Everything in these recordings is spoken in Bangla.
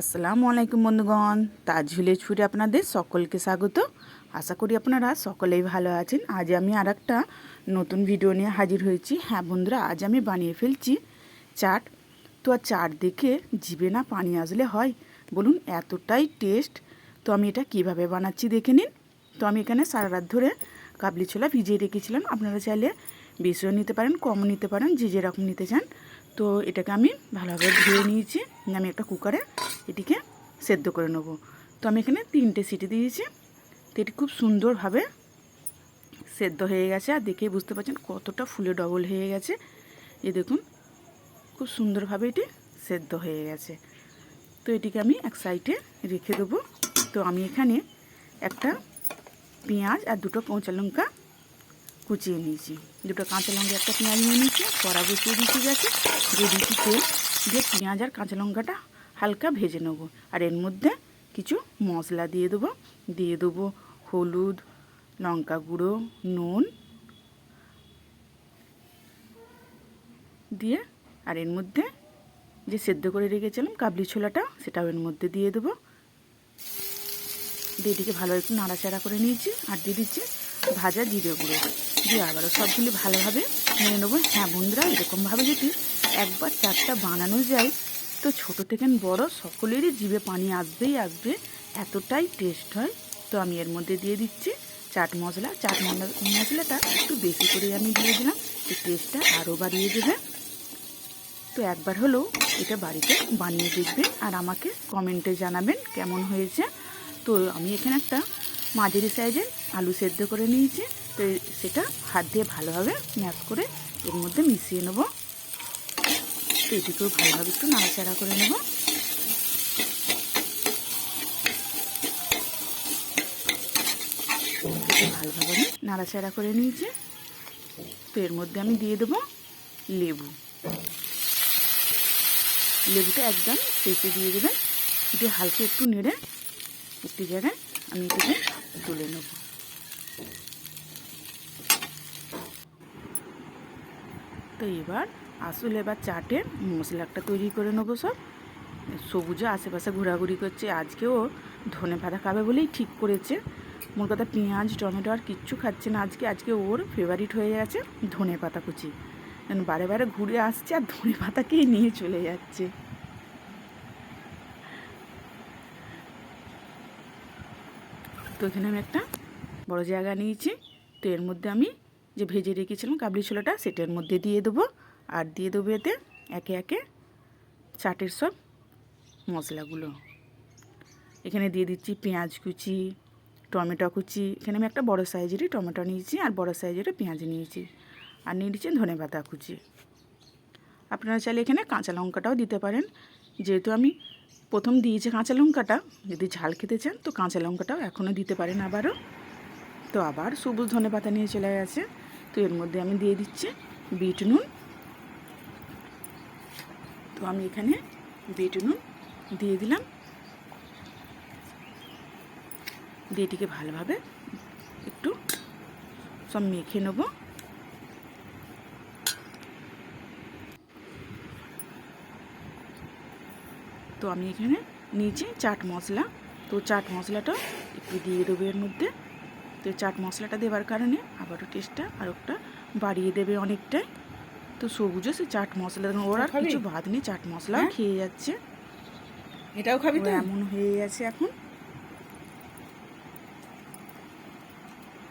আসসালামু আলাইকুম বন্ধুগণ। তাজ ভিলেজ আপনাদের সকলকে স্বাগত। আশা করি আপনারা সকলেই ভালো আছেন। আজ আমি আর একটা নতুন ভিডিও নিয়ে হাজির হয়েছি। হ্যাঁ বন্ধুরা, আজ আমি বানিয়ে ফেলছি চাট। তো আর চাট দেখে জিভে না পানি আসলে হয়। বলুন, এতটাই টেস্ট। তো আমি এটা কীভাবে বানাচ্ছি দেখে নিন। তো আমি এখানে সারা রাত ধরে কাবলি ছোলা ভিজিয়ে রেখেছিলাম। আপনারা চাইলে বেশিও নিতে পারেন, কমও নিতে পারেন, যে যেরকম নিতে চান। তো এটাকে আমি ভালোভাবে ধুয়ে নিয়েছি। নিয়ে আমি একটা কুকারে এটিকে সেদ্ধ করে নেব। তো আমি এখানে তিনটে সিটি দিয়েছি। তো এটি খুব সুন্দরভাবে সেদ্ধ হয়ে গেছে। আর দেখেই বুঝতে পারছেন কতটা ফুলে ডবল হয়ে গেছে। এ দেখুন, খুব সুন্দরভাবে এটি সেদ্ধ হয়ে গেছে। তো এটিকে আমি এক সাইডে রেখে দেবো। তো আমি এখানে একটা পেঁয়াজ আর দুটো কাঁচা লঙ্কা কুচিয়ে নিয়েছি। দুটো কাঁচা লঙ্কা, একটা পেঁয়াজ নিয়ে নিয়েছি কড়া বসিয়ে দিয়েছি গেছে দিয়ে দিয়েছি তেল। দিয়ে পেঁয়াজ আর কাঁচা লঙ্কাটা হালকা ভেজে নেব। আর এর মধ্যে কিছু মশলা দিয়ে দেবো। দিয়ে দেবো হলুদ, লঙ্কা গুঁড়ো, নুন। দিয়ে আর এর মধ্যে যে সেদ্ধ করে রেখেছিলাম কাবলি ছোলাটা সেটাও এর মধ্যে দিয়ে দেবো। দিয়ে এটিকে ভালো একটু নাড়াচাড়া করে নিয়েছি। আর দিয়ে দিচ্ছি ভাজা জিরে গুঁড়ো। দিয়ে আবারও সবগুলি ভালোভাবে নিয়ে নেব। হ্যাঁ বন্ধুরা, এরকমভাবে যদি একবার চারটা বানানো যায় তো ছোট থেকে বড় সকলেরই জিভে পানি আসবেই আসবে, এতটাই টেস্ট হয়। তো আমি এর মধ্যে দিয়ে দিচ্ছি চাট মশলা। চাট মশলা, মশলাটা একটু বেশি করে আমি দিয়ে দিলাম, এই টেস্টটা আরও বাড়িয়ে দেবে। তো একবার হলেও এটা বাড়িতে বানিয়ে দেখবেন আর আমাকে কমেন্টে জানাবেন কেমন হয়েছে। তো আমি এখানে একটা মাঝারি সাইজের আলু সেদ্ধ করে নিয়েছি, তো সেটা হাত দিয়ে ভালোভাবে ম্যাশ করে এর মধ্যে মিশিয়ে নেব। তো এটিকেও ভালোভাবে একটু নাড়াচাড়া করে নেব। ভালোভাবে আমি নাড়াচাড়া করে নিয়েছি। তো এর মধ্যে আমি দিয়ে দেবো লেবু। লেবুটা একদম শেষে দিয়ে দেবেন। দিয়ে হালকা একটু নেড়ে একটি জায়গায় আমি এটাকে তুলে নেব। তো এবার আসলে এবার চাটে মশলাটা তৈরি করে নেব সব। সবুজও আশেপাশে ঘোরাঘুরি করছে। আজকেও ধনে পাতা খাবে বলেই ঠিক করেছে। মোর কথা পেঁয়াজ, টমেটো আর কিচ্ছু খাচ্ছে না আজকে। আজকে ওর ফেভারিট হয়ে গেছে ধনে পাতা কুচি। বারে বারে ঘুরে আসছে আর ধনে পাতাকেই নিয়ে চলে যাচ্ছে। তো এখানে আমি একটা বড় জায়গা নিয়েছি। তো এর মধ্যে আমি যে ভেজে রেখেছিলাম কাবলি ছোলাটা, সেটার মধ্যে দিয়ে দেবো। আর দিয়ে দেবো এতে একে একে চাটের সব মশলাগুলো। এখানে দিয়ে দিচ্ছি পেঁয়াজ কুচি, টমেটো কুচি। এখানে আমি একটা বড় সাইজেরই টমেটো নিয়েছি আর বড় সাইজেরও পেঁয়াজ নিয়েছি। আর নিয়ে দিচ্ছি ধনে পাতা কুচি। আপনারা চাইলে এখানে কাঁচা লঙ্কাটাও দিতে পারেন। যেহেতু আমি প্রথম দিয়েছি কাঁচা লঙ্কাটা, যদি ঝাল খেতে চান তো কাঁচা লঙ্কাটাও এখনও দিতে পারেন আবারও। তো আবার সবুজ ধনে পাতা নিয়ে চলে গেছে। তো এর মধ্যে আমি দিয়ে দিচ্ছি বিট নুন তো আমি এখানে বিট নুন দিয়ে দিলাম। দিয়ে এটিকে ভালোভাবে একটু সব মেখে নেব। তো আমি এখানে নিয়েছি চাট মশলা। তো চাট মশলাটা একটু দিয়ে দেবো এর মধ্যে। তো চাট মশলাটা দেওয়ার কারণে আবারও টেস্টটা আর একটা বাড়িয়ে দেবে অনেকটাই। তো সবুজও সে চাট মশলা দেখুন ওর আর কিছু ভাত নেই চাট মশলাও খেয়ে যাচ্ছে। এটাও খাবি তো এমন হয়ে গেছে এখন।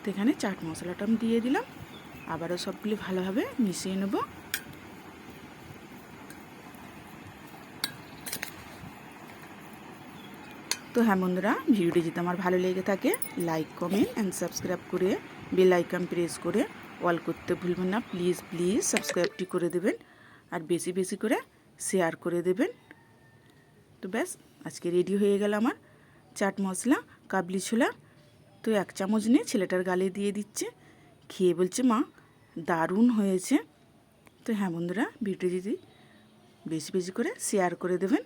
তো এখানে চাট মশলাটা আমি দিয়ে দিলাম। আবারও সবগুলি ভালোভাবে মিশিয়ে নেব। তো হ্যাঁ বন্ধুরা ভিডিওটি যদি আমার ভালো লেগে থাকে লাইক কমেন্ট অ্যান্ড সাবস্ক্রাইব করে বেল আইকন প্রেস করে অল করতে ভুলবেন না। প্লিজ প্লিজ সাবস্ক্রাইবটি করে দেবেন আর বেশি বেশি করে শেয়ার করে দেবেন। তো ব্যাস, আজকে রেডি হয়ে গেল আমার চাট মশলা, কাবলি ছোলা। তো এক চামচ নিয়ে ছেলেটার গালে দিয়ে দিচ্ছে। খেয়ে বলছে, মা, দারুণ হয়েছে। তো হ্যাঁ বন্ধুরা ভিডিও যদি বেশি বেশি করে শেয়ার করে দেবেন।